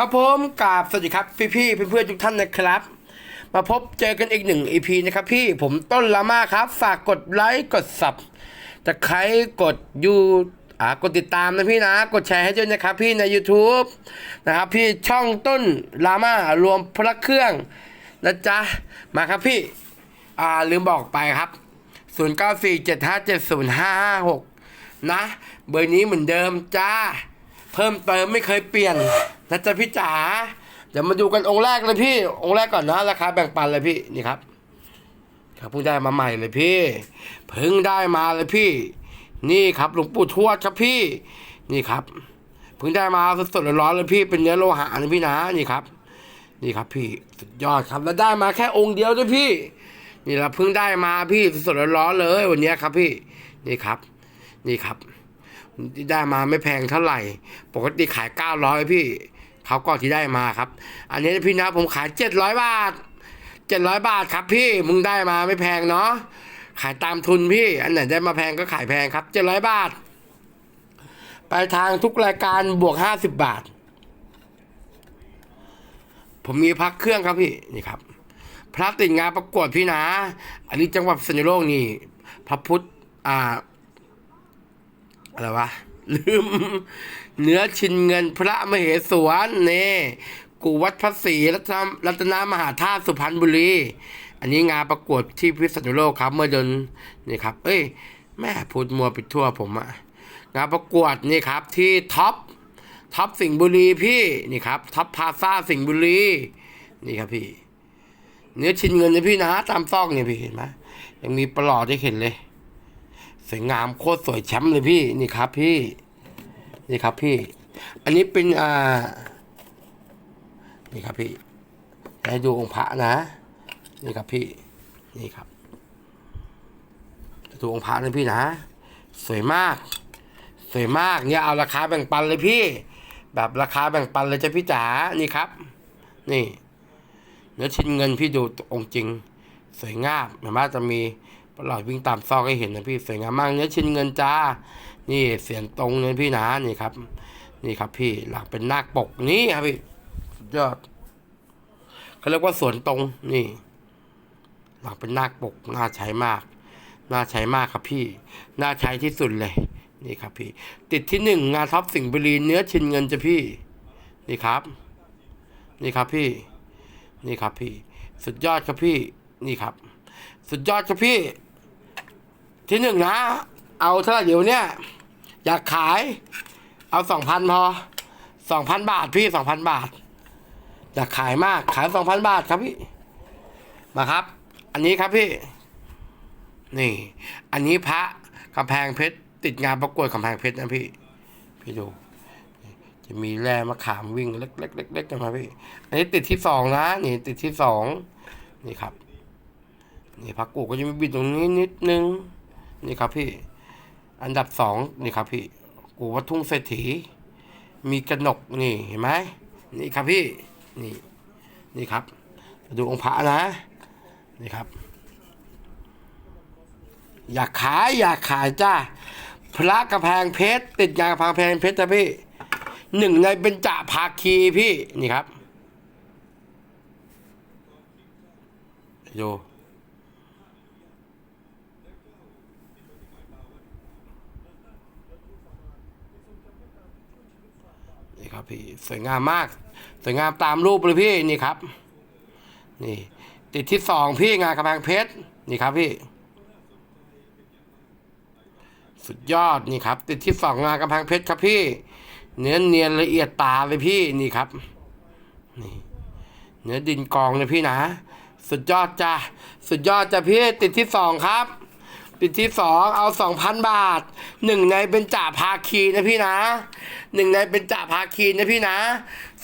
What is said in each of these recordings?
ครับผมกราบสวัสดีครับ พี่พี่เพื่อนๆทุกท่านนะครับ มาพบเจอกันอีกหนึ่ง EP นะครับพี่ผมต้นละมาครับ ฝากกดไลค์กดสับตะไคร้กดยูอ่ากดติดตามนะพี่นะ กดแชร์ให้ด้วยนะครับพี่ใน YouTube นะครับพี่ช่องต้นลามารวมพระเครื่องนะจ๊ะ มาครับพี่ อ่าลืมบอกไปครับ 0947570556 นะ เบอร์นี้เหมือนเดิมจ้า พิ่มเติมไม่เคยเปลี่ยนนะจ๊ะพี่จ๋าเดี๋ยวมาดูกันองค์แรกเลยพี่ องค์แรกก่อนนะราคาแบ่งปันเลยพี่นี่ครับครับเพิ่งได้มาใหม่เลยพี่เพิ่งได้มาเลยพี่ นี่ครับหลวงปู่ทวดครับพี่ นี่ครับเพิ่งได้มาสดๆร้อนๆเลยพี่เป็นเนื้อโลหะนะพี่นะนี่ครับ นี่ครับพี่สุดยอดครับแล้วได้มาแค่องค์เดียวด้วยพี่ นี่เราเพิ่งได้มาพี่สดๆร้อนๆเลยวันนี้ครับพี่ นี่ครับ นี่ครับ ที่ได้มาไม่แพงเท่าไหร่ ปกติขายเก้าร้อยพี่เขาก็ที่ได้มาครับ อันนี้พี่นะผมขายเจ็ดร้อยบาทเจ็ดร้อยบาทครับพี่มึงได้มาไม่แพงเนาะขายตามทุนพี่ อันไหนได้มาแพงก็ขายแพงครับเจ็ดร้อยบาท ไปลายทางทุกรายการบวกห้าสิบบาท ผมมีพักเครื่องครับพี่นี่ครับพระติดงานประกวดพี่นะ อันนี้จังหวัดพิษณุโลกนี่ พระพุทธอ่า อะไรวะ ลืม เนื้อชินเงินพระมเหสวนเน่กูวัดพระศรีรัตนรัตนมหาธาตุสุพรรณบุรี อันนี้งานประกวดที่พิษณุโลกครับ เมื่อเดือนนี่ครับ เอ้ย แม่พูดมัวไปทั่วผมอะงานประกวดนี่ครับ ที่ท็อปท็อปสิงห์บุรีพี่นี่ครับท็อปพาซาสิงห์บุรีนี่ครับพี่ เนื้อชิ้นเงินนะพี่นะตามซอกเนี่ยพี่เห็นไหมยังมีประหลอดให้เห็นเลย สวยงามโคตรสวยแชมป์เลยพี่นี่ครับพี่นี่ครับพี่ อันนี้เป็นอ่านี่ครับพี่ให้ดูองค์พระนะ นี่ครับพี่ นี่ครับดูองค์พระนะพี่นะ สวยมาก สวยมากเนี่ยเอาราคาแบ่งปันเลยพี่ แบบราคาแบ่งปันเลยจ้ะพี่จ๋านี่ครับ นี่เนื้อชิ้นเงินพี่ดูองค์จริง สวยงามเห็นไหมจะมี หลอดวิ่งตามซอกให้เห็นนะพี่สวยงามมากเนื้อชิ้นเงินจ้า นี่เสียงตรงเลยพี่นะนี่ครับ นี่ครับพี่หลังเป็นนาคปกนี่ครับพี่สุดยอดเขาเรียกว่าสวนตรงนี่ หลังเป็นนาคปกน่าใช้มาก น่าใช้มากครับพี่ น่าใช้ที่สุดเลยนี่ครับพี่ ติดที่หนึ่งงานท็อปสิงห์บุรีเนื้อชิ้นเงินจ้ะพี่ นี่ครับ นี่ครับพี่ นี่ครับพี่ สุดยอดครับพี่ นี่ครับ สุดยอดครับพี่ ที่หนึ่งนะ เอาเท่าไหร่เดี๋ยวเนี่ยอยากขาย เอาสองพันพอสองพันบาทพี่สองพันบาท อยากขายมากขายสองพันบาทครับพี่ มาครับ อันนี้ครับพี่ นี่ อันนี้พระกำแพงเพชรติดงานประกวดกำแพงเพชรนะพี่ พี่ดู จะมีแร่มะขามวิ่งเล็กๆเล็กๆกันมาพี่ อันนี้ติดที่สองนะ นี่ติดที่สอง นี่ครับ นี่พักกูก็จะมีบิดตรงนี้นิดนึง นี่ครับพี่ อันดับสองนี่ครับพี่กูวัดทุ่งเศรษฐี มีกระหนกนี่เห็นไหมนี่ครับพี่นี่นี่ครับ ดูองค์พระนะ นี่ครับ อยากขายอยากขายจ้าพระกระแพงเพชรติดงากระแพงเพชรจ้ะพี่หนึ่งในเป็นจ่าภาคีพี่นี่ครับ ดูนี่ ครับพี่สวยงามมาก สวยงามตามรูปเลยพี่นี่ครับ นี่ ติดที่สองพี่งานกระแพงเพชรนี่ครับพี่ สุดยอดนี่ครับ ติดที่สองงานกำแพงเพชรครับพี่ เนื้อเนียนละเอียดตาเลยพี่นี่ครับ นี่ เนื้อดินกองเลยพี่นะ สุดยอดจ้ะสุดยอดจ้ะพี่ติดที่สองครับ ติดที่สองเอาสองพันบาทหนึ่งในเป็นจ่าภาคีนะพี่นะหนึ่งในเป็นจ่าภาคีนะพี่นะ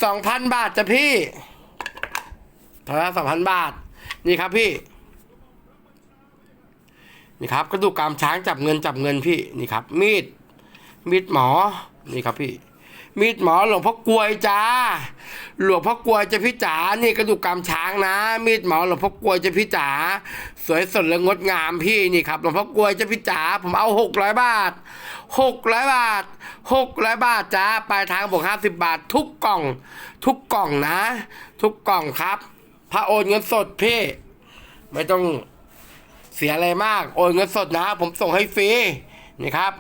สองพันบาทจ้ะพี่เท่าไหร่สองพันบาท นี่ครับพี่ นี่ครับกระดูกกามช้างจับเงินจับเงินพี่นี่ครับ มีดมีดหมอนี่ครับพี่ มีดหมอหลวงพ่อกลวยจ้า หลวงพ่อกลวยจะพี่จ๋า นี่กระดูกกำช้างนะ มีดหมอหลวงพ่อกลวยจะพี่จ๋า สวยสดและงดงามพี่นี่ครับหลวงพ่อกลวยจะพี่จ๋า ผมเอาหกร้อยบาทหกร้อยบาทหกร้อยบาทจ้า ปลายทางบวกห้าสิบบาท ทุกกล่อง ทุกกล่องนะ ทุกกล่องครับ พระโอนเงินสดพี่ ไม่ต้องเสียอะไรมาก โอนเงินสดนะ ผมส่งให้ฟรีนี่ครับ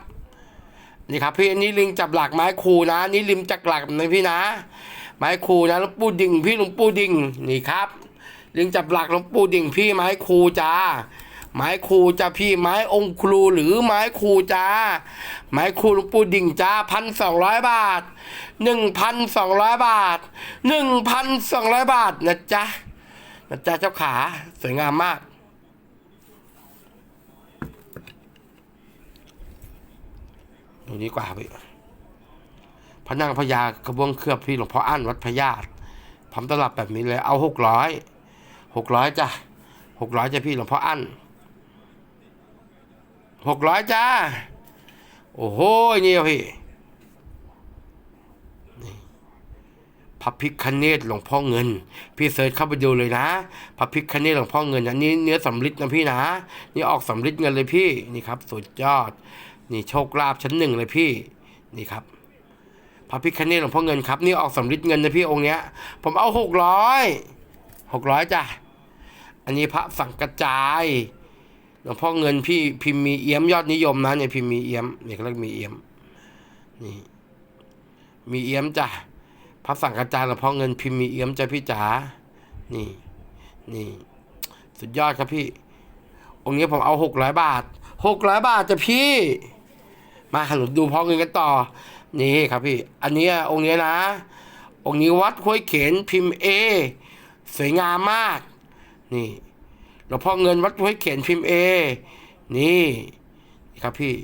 นี่ครับพี่อันนี้ลิงจับหลักไม้คูนะ นี่ลิมจับหลักนะพี่นะ ไม้คูนะหลวงปู่ดิ่งพี่หลวงปู่ดิ่งนี่ครับ ลิงจับหลักหลวงปู่ดิ่งพี่ไม้คูจ้าไม้คูจ้าพี่ไม้องค์ครูหรือไม้คูจ้าไม้คูหลวงปู่ดิ่งจ้าพันสองร้อยบาทหนึ่งพันสองร้อยบาทหนึ่งพันสองร้อยบาทนะจ๊ะนะจ๊ะเจ้าขาสวยงามมาก ดูดีกว่าพี่พระนางพญากระบวงเคลือบพี่หลวงพ่ออั้นวัดพญาตผมตลับแบบนี้เลย เอาหกร้อยหกร้อยจ้ะหกร้อยจ้ะพี่หลวงพ่ออั้นหกร้อยจ้า โอ้โหนี่พี่พระพิคเนตหลวงพ่อเงิน พี่เสิร์ชเข้าไปดูเลยนะพระพิคเนตหลวงพ่อเงินอันนี้เนื้อสำริดนะพี่นะ นี่ออกสำริดเงินเลยพี่นี่ครับ สุดยอด นี่โชคลาภชั้นหนึ่งเลยพี่นี่ครับพระพิคเนตหลวงพ่อเงินครับนี่ออกสำริดเงินนะพี่องค์เนี้ย ผมเอาหกร้อยหกร้อยจ้ะอันนี้พระสังกระจายหลวงพ่อเงินพี่พิมพ์มีเอี้ยมยอดนิยมนะเนี่ยพิมพ์มีเอี้ยมเนี่ยเขาเรียกมีเอี้ยมนี่มีเอี้ยมจ้ะพระสังกระจายหลวงพ่อเงินพิมพ์มีเอี้ยมจ้ะพี่จ๋านี่นี่สุดยอดครับพี่ องค์นี้ผมเอาหกร้อยบาทหกร้อยบาทจ้ะพี่ มาหนูดูพ่อเงินกันต่อ นี่ครับพี่ อันนี้องค์นี้นะ องค์นี้วัดห้วยเขนพิมพ์เอสวยงามมาก นี่หลวงพ่อเงินวัดห้วยเขนพิมพ์เอนี่ครับพี่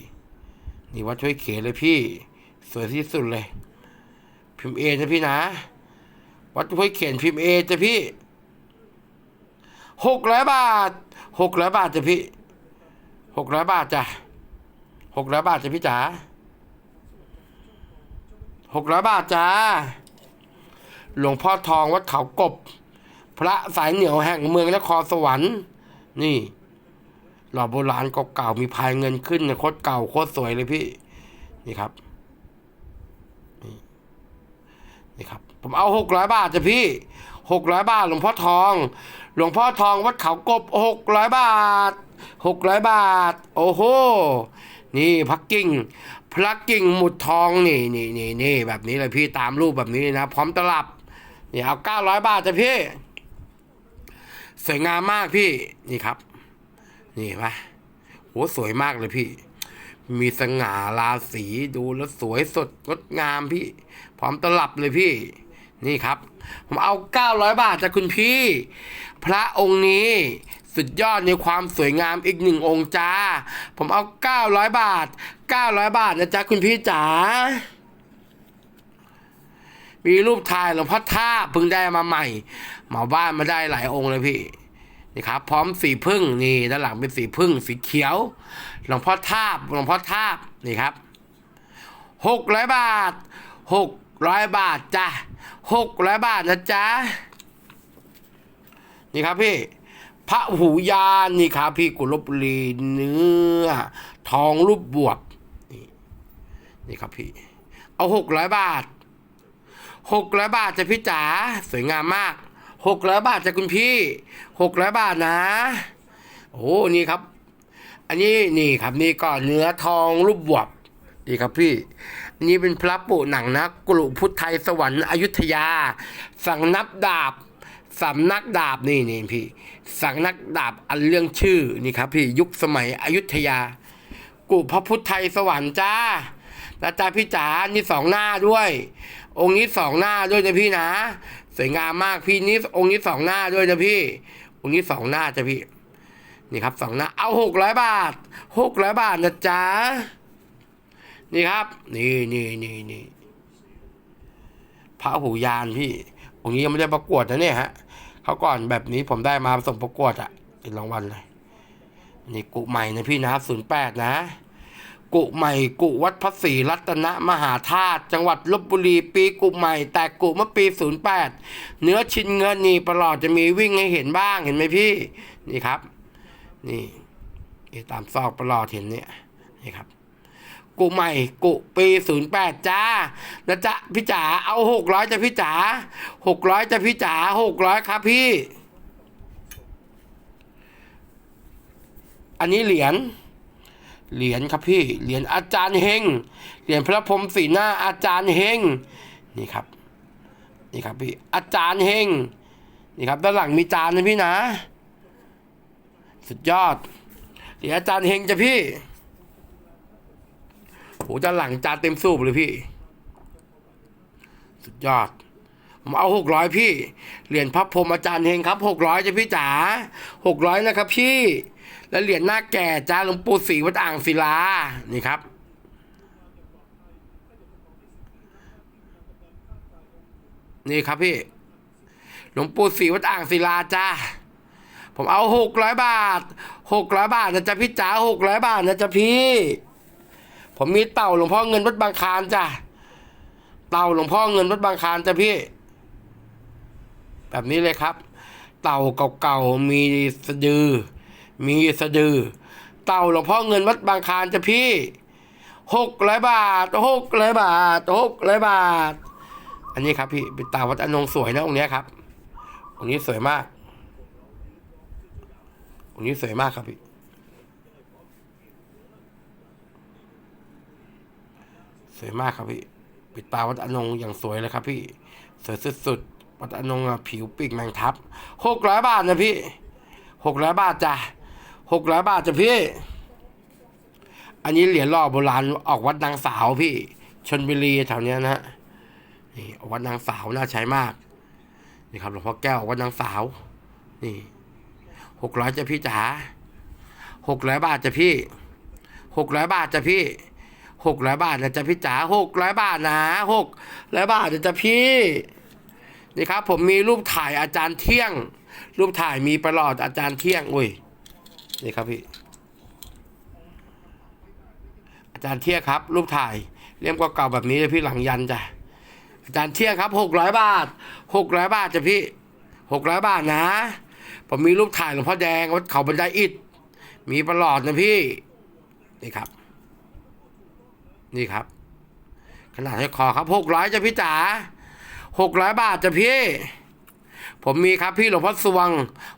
นี่วัดห้วยเขนเลยพี่ สวยที่สุดเลย พิมพ์เอนะพี่นะ วัดห้วยเขนพิมพ์เอจ้ะพี่หกร้อยบาทหกร้อยบาทจ้ะพี่หกร้อยบาทจ้ะ หกร้อยบาทจ้ะพี่จ๋าหกร้อยบาทจ้า หลวงพ่อทองวัดเขากบ พระสายเหนียวแห่งเมืองนครสวรรค์ นี่ หล่อโบราณเก่าๆมีพายเงินขึ้นเนี่ยโคตรเก่าโคตรสวยเลยพี่ นี่ครับ นี่นี่ครับ ผมเอาหกร้อยบาทจ้ะพี่หกร้อยบาท หลวงพ่อทอง หลวงพ่อทองวัดเขากบหกร้อยบาทหกร้อยบาท โอ้โห นี่พักกิ่งพระกิ่งหมุดทองนี่นี่นี่นี่แบบนี้เลยพี่ตามรูปแบบนี้นะ พร้อมตลับนี่เอาเก้าร้อยบาทจ้ะพี่ สวยงามมากพี่นี่ครับ นี่ปะโหสวยมากเลยพี่ มีสง่าราศีดูแล้วสวยสดงดงามพี่ พร้อมตลับเลยพี่นี่ครับ ผมเอาเก้าร้อยบาทจากคุณพี่ พระองค์นี้ สุดยอดในความสวยงามอีกหนึ่งองค์จ้า ผมเอาเก้าร้อยบาทเก้าร้อยบาทนะจ๊ะคุณพี่จ๋า มีรูปถ่ายหลวงพ่อท่าเพิ่งได้มาใหม่หมาบ้านมาได้หลายองค์เลยพี่ นี่ครับ พร้อมสีพึ่งนี่ด้านหลังเป็นสีพึ่งสีเขียว หลวงพ่อท่าหลวงพ่อท่านี่ครับหกร้อยบาทหกร้อยบาทจ้ะหกร้อยบาทนะจ๊ะ นี่ครับพี่ พระหูยานนี่ครับพี่กุลบุรีเนื้อ ทองรูปบวบนี่นี่ครับพี่ เอาหกร้อยบาทหกร้อยบาทจะพี่จ๋าสวยงามมากหกร้อยบาทจะคุณพี่หกร้อยบาทนะ โอ้นี่ครับ อันนี้นี่ครับนี่ก็เนื้อทองรูปบวบนี่ครับพี่อันนี้เป็นพระปู่หนังนะกลุพุทธไทยสวรรค์อยุธยา สั่งนับดาบ สำนักดาบนี่นี่พี่สั่งนักดาบอันเรื่องชื่อนี่ครับ พี่ยุคสมัยอยุธยากุพระพุทธไทยสวรรค์จ้าแล้วจ้าพี่จ๋านี่สองหน้าด้วย องค์นี้สองหน้าด้วยนะพี่นะ สวยงามมากพี่นี้องค์นี้สองหน้าด้วยนะพี่ องค์นี้สองหน้าจ้ะพี่ นี่ครับสองหน้า เอาหกร้อยบาทหกร้อยบาทนะจ๊ะนี่ครับ นี่นี่นี่นี่พระหูยานพี่องค์นี้ยังไม่ได้ประกวดนะเนี่ยฮะ เขาก่อนแบบนี้ผมได้มาส่งประกวดอะเป็นรางวัลเลยนี่กุใหม่นะพี่นะศูนย์แปดนะ กุใหม่กุวัดพระศรีรัตนมหาธาตุจังหวัดลบบุรีปีกุใหม่ แต่กุเมื่อปี08เนื้อชิ้นเงินนี่ประหลอดจะมีวิ่งให้เห็นบ้างเห็นไหมพี่ นี่ครับ นี่นี่ตามซอกประหลอดเห็นเนี่ยนี่ครับ กุใหม่กุปีศูนย์แปดจ้านะจ๊ะพี่จ๋าเอาหกร้อยจ้ะพี่จ๋าหกร้อยจ้ะพี่จ๋าหกร้อยครับพี่ อันนี้เหรียญเหรียญครับพี่ เหรียญอาจารย์เฮง เหรียญพระพรหมสีหน้าอาจารย์เฮง นี่ครับ นี่ครับพี่ อาจารย์เฮง นี่ครับ ด้านหลังมีจานนะพี่นะ สุดยอด เหรียญอาจารย์เฮงจ้ะพี่ โหด้านหลังจานเต็มสูบเลยพี่ สุดยอดผมเอาหกร้อยพี่ เหรียญพระพรหมอาจารย์เฮงครับหกร้อยจ้ะพี่จ๋าหกร้อยนะครับพี่ แล้วเหรียญหน้าแก่จ้าหลวงปู่ศรีวัดอ่างศิลา นี่ครับ นี่ครับพี่ หลวงปู่ศรีวัดอ่างศิลาจ้าผมเอาหกร้อยบาทหกร้อยบาทนะจ๊ะพี่จ๋าหกร้อยบาทนะจ๊ะพี่ ผมมีเต่าหลวงพ่อเงินวัดบางคานจ้ะเต่าหลวงพ่อเงินวัดบางคานจ้ะพี่ แบบนี้เลยครับ เต่าเก่าๆมีสะดือ มีสะดือ เต่าหลวงพ่อเงินวัดบางคานจ้ะพี่หกร้อยบาทหกร้อยบาทหกร้อยบาท อันนี้ครับพี่เป็นเต่าวัดอนงสวยนะองค์นี้ครับองค์นี้สวยมากองค์นี้สวยมากครับพี่ สวยมากครับพี่ ปิดตาวัดอนงอย่างสวยเลยครับ พี่สวยสุดๆวัดอนงอะผิวปีกแมงทับหกร้อยบาทนะพี่หกร้อยบาทจ้ะหกร้อยบาทจ้ะพี่ อันนี้เหรียญหล่อโบราณออกวัดนางสาวพี่ ชนบุรีแถวเนี้ยนะฮะนี่ออกวัดนางสาวน่าใช้มากนี่ครับหลวงพ่อแก้วออกวัดนางสาว นี่หกร้อยจ้ะพี่จ๋าหกร้อยบาทจ้ะพี่หกร้อยบาทจ้ะพี่ หกร้อยบาทนะจ๊ะพี่จ๋าหกร้อยบาทนะหกร้อยบาทนะจ๊ะพี่ นี่ครับ ผมมีรูปถ่ายอาจารย์เที่ยง รูปถ่ายมีประหลอดอาจารย์เที่ยงอุ้ยนี่ครับพี่อาจารย์เที่ยงครับ รูปถ่ายเล่มเก่าๆแบบนี้เลยพี่หลังยันจ้ะอาจารย์เที่ยงครับหกร้อยบาทหกร้อยบาทจ้ะพี่หกร้อยบาทนะ ผมมีรูปถ่ายหลวงพ่อแดงวัดเขาบันไดอิฐมีประหลอดนะพี่นี่ครับ นี่ครับขนาดให้คอครับหกร้อยจ้ะพี่จ๋าหกร้อยบาทจ้ะพี่ ผมมีครับพี่หลวงพ่อสวง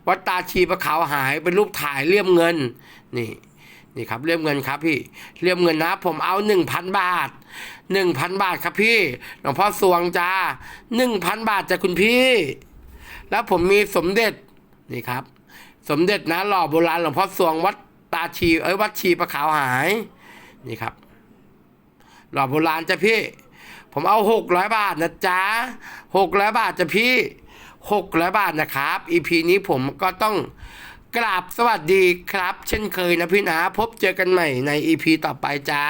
วัดตาชีประขาวหายเป็นรูปถ่ายเลี่ยมเงิน นี่ นี่ครับเลี่ยมเงินครับพี่เลี่ยมเงินนะ ผมเอาหนึ่งพันบาทหนึ่งพันบาทครับพี่หลวงพ่อสวงจ้าหนึ่งพันบาทจ้ะคุณพี่ แล้วผมมีสมเด็จนี่ครับ สมเด็จนะหล่อโบราณหลวงพ่อสวงวัดตาชีเอ้ยวัดชีประขาวหาย นี่ครับ หล่อโบราณจ้ะพี่ ผมเอาหกร้อยบาทนะจ๊ะหกร้อยบาทจ้ะพี่หกร้อยบาทนะครับอีพีนี้ผมก็ต้องกราบสวัสดีครับ เช่นเคยนะพี่นะ พบเจอกันใหม่ในอีพีต่อไปจ้า